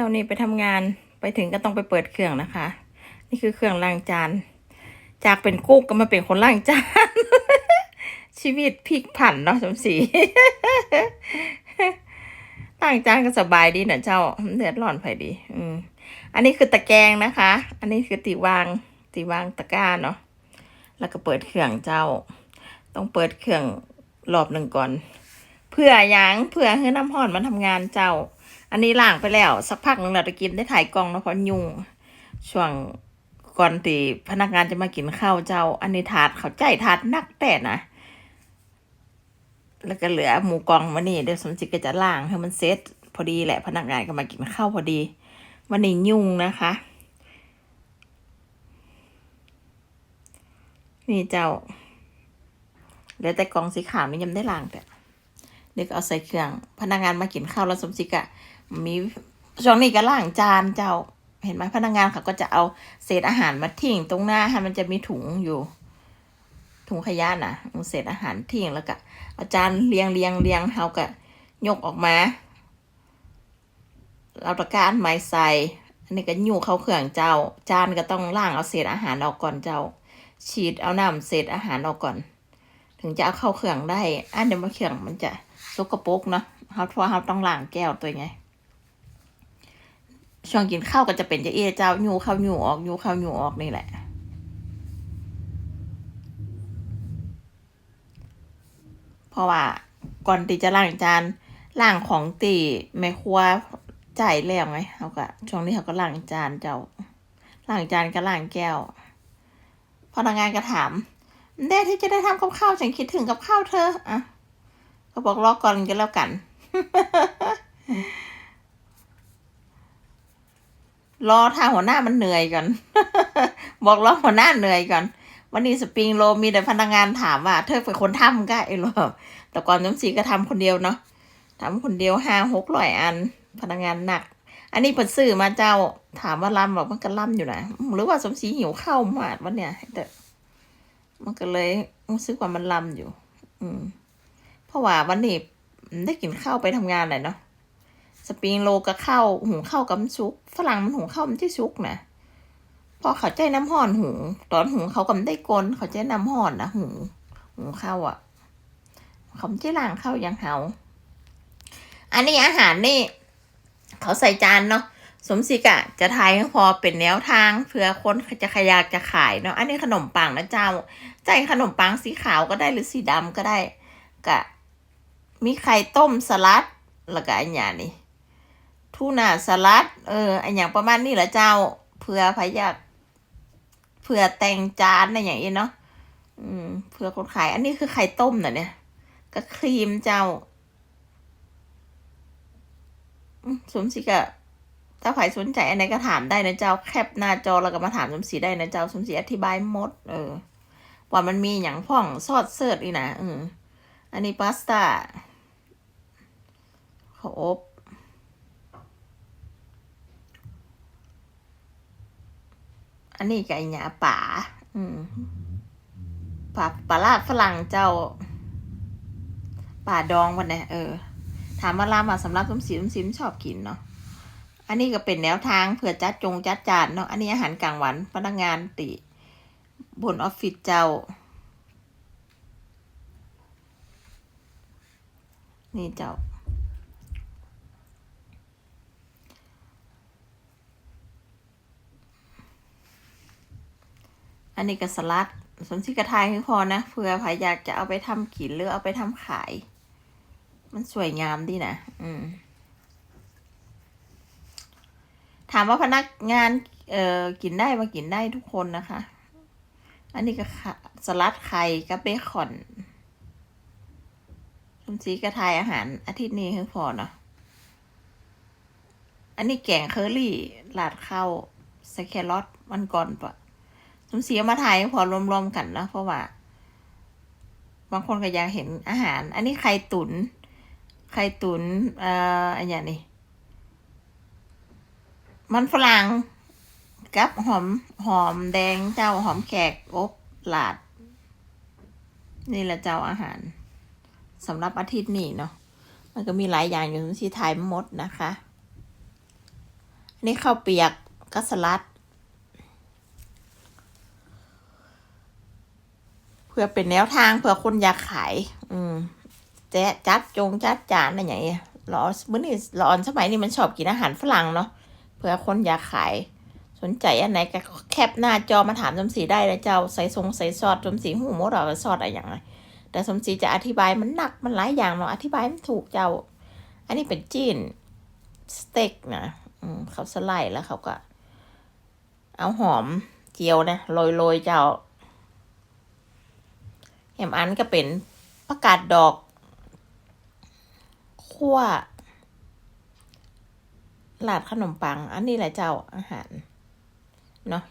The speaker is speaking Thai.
จ้านี่ไปทำงานไปถึงก็ต้องไปเปิดเครื่องนะคะ นี่คือเครื่องล้างจาน จากเป็นกุ๊กก็มาเป็นคนล้างจาน ชีวิตพลิกผันเนาะสมศรีล้างจานก็สบายดีนะเจ้าเดือดร้อนไผดี อืมอันนี้คือตะแกรงนะคะ อันนี้คือตีวางตีวางตะกร้าเนาะแล้วก็เปิดเครื่องเจ้า ต้องเปิดเครื่องรอบหนึ่งก่อน เพื่อหยังเพื่อให้น้ำห้อนมันทำงานเจ้า อันนี้ล้างไปแล้ว สักพักหนึ่งเราตะกินได้ถ่ายกล้องเนาะเพราะยุงช่วงก่อนตีพนักงานจะมากินข้าวเจ้า อันนี้ถาดเขาใจถาดนักแต่นะแล้วก็เหลือหมูกองมานี่เดี๋ยวสมจิตก็จะล้างให้มันเซ็ตพอดีแหละพนักงานก็มากินข้าวพอดีวันนี้ยุ่งนะคะ นี่เจ้าเหลือแต่กองสีขาวนี่ยังไม่ได้ล้างแต่ เด็กเอาใส่เครื่อง พนักงานมากินข้าวแล้วสมจิกอะมีช่วงนี้ก็ล้างจานเจ้า เห็นไหมพนักงานเขาก็จะเอาเศษอาหารมาทิ้งตรงหน้าให้มันจะมีถุงอยู่ ถุงขยะนะเศษอาหารทิ้งแล้วก็เอาจานเรียงเรียงเรียงเขาก็ยกออกมาเอาตะกาอันใหม่ใส่อันนี้ก็ยู่เข้าเครื่องเจ้า จานก็ต้องล้างเอาเศษอาหารออกก่อนเจ้า ฉีดเอาน้ำเศษอาหารออกก่อน ถึงจะเอาเข้าเครื่องได้ อันเดี๋ยวมาเครื่องมันจะ สกปรกเนาะเขาเพราะเขาต้องล้างแก้วตัวไง ช่วงกินข้าวก็จะเป็นจะเอะเจ้ายูเข้าวยูออกยูเข้าวยูออกนี่แหละเพราะว่าก่อนตีจะล้างจานล้างของตีแม่ครัวจ่ายแล้วไงเขาก็ช่วงนี้เขาก็ล้างจานเจ้าล้างจานก็ล้างแก้วพนักงานก็ถามเด้ที่จะได้ทำกับข้าวฉันคิดถึงกับข้าวเธออะ ก็บอกรอก่อนก็แล้วกัน รอทางหัวหน้ามันเหนื่อยก่อน บอกรอหัวหน้าเหนื่อยก่อน วันนี้สปริงโรลมีแต่พนักงานถามว่า เธอเป็นคนทำก็ไอ้หรอแต่ก่อนน้ำสีก็ทำคนเดียวเนาะทำคนเดียวห้าหกร้อยอัน พนักงานหนัก อันนี้เปิดซื้อมาเจ้าถามว่าล่ำบอกมันก็ล่ำอยู่นะหรือว่าสมศรีหิวข้าวมากวันเนี่ยแต่มันก็เลยรู้สึกว่ามันล่ำอยู่ อืม เพราะว่าวันนี้ได้กินข้าวไปทำงานเลยเนาะสปริงโลกับข้าวหุงข้าวกับซุก ฝรั่งมันหุงข้าวมันที่ซุกนะพอเขาใจน้ำห่อนหุงตอนหุงเขาก็ไม่ได้กลนเขาใจน้ำห่อนนะหุงหุงข้าวอะ เขาใช่ล้างข้าวย่างเฮาอันนี้อาหารนี่ เขาใส่จานเนาะสมศรีกะจะทายให้พอเป็นแนวทางเผื่อคนจะขยากจะขายเนาะอันนี้ขนมปังนะเจ้าใจขนมปังสีขาวก็ได้หรือสีดำก็ได้กะ มีไข่ต้มสลัดแล้วก็อันอย่างนี้ทูน่าสลัด เอออันอย่างประมาณนี้แหละเจ้าเผื่อพยากเผื่อแต่งจานอะไรอย่างนี้เนาะอืมเผื่อคนขาย อันนี้คือไข่ต้มนะเนี่ยก็ครีมเจ้าอืมสมศรีกะถ้าใครสนใจอันไหนก็ถามได้นะเจ้าแคปหน้าจอแล้วก็มาถามสมศรีได้นะเจ้าสมศรีอธิบายหมด เออว่ามันมีอย่างพ่องซอสเสิร์ตอีนะอืมอันนี้พาสต้า ข้าวอบอันนี้ไก่หยาป่า อืมป่าปลาลาดฝรั่งเจ้า ป่าดองวันนี่ยเออ ถามว่าลามาสำหรับส้มสีส้มชอบกินเนาะ อันนี้ก็เป็นแนวทางเผื่อจัดจงจัดจานเนาะ อันนี้อาหารกลางวันพนักงานติ บนออฟฟิศเจ้า นี่เจ้า อันนี้ก็สลัดสมชิกระทายคือพอนะเผื่อใครอยากจะเอาไปทำกินหรือเอาไปทำขาย มันสวยงามดีนะอืมถามว่าพนักงานเอ่อกินได้มากินได้ทุกคนนะคะ อันนี้ก็ค่ะสลัดไข่กับเบคอนสมชีกระทายอาหารอาทิตย์นี้คือพอเนาะอันนี้แกงเคอรี่ลาดข้าวใส่แครอทมันก่อนปะ สมศรีเอามาถ่ายพอรวมๆกันนะเพราะว่า บางคนก็อยากเห็นอาหาร อันนี้ไข่ตุน๋นไข่ตุน๋นเอ่ออันอย่างนี้มันฝรั่งกับหอมหอมแดงเจ้าหอมแขกอบหลาด นี่แหละเจ้าอาหารสำหรับอาทิตย์นี้เนาะมันก็มีหลายอย่างอยู่ที่ถ่ายหมดนะคะอันนี้ข้าวเปียกกัสลัด เพื่อเป็นแนวทางเพื่อคนอยากขาย อืมแจ๊ะจัดจงจัดจานอะไรอย่างเงี้ยรอมื้อนี้รอนสมัยนี้มันชอบกินอาหารฝรั่งเนาะเพื่อคนอยากขาย สนใจอันไหนก็แคปหน้าจอมาถามสมศรีได้เลยเจ้าใส่ทรงใส่ซอสสมศรีหูมดเราซอสอะไรอย่างไรแต่สมศรีจะอธิบายมันหนักมันหลายอย่างเนาะอธิบายไม่ถูกเจ้า อันนี้เป็นจีนสเต็กนะอืมเขาสไลด์แล้วเขาก็ เอาหอมเจียวนะโรยโรยๆเจ้า แหมอันก็เป็นประกาศดอกขั้วลาดขนมปัง อันนี้แหละเจ้าอาหาร เนาะ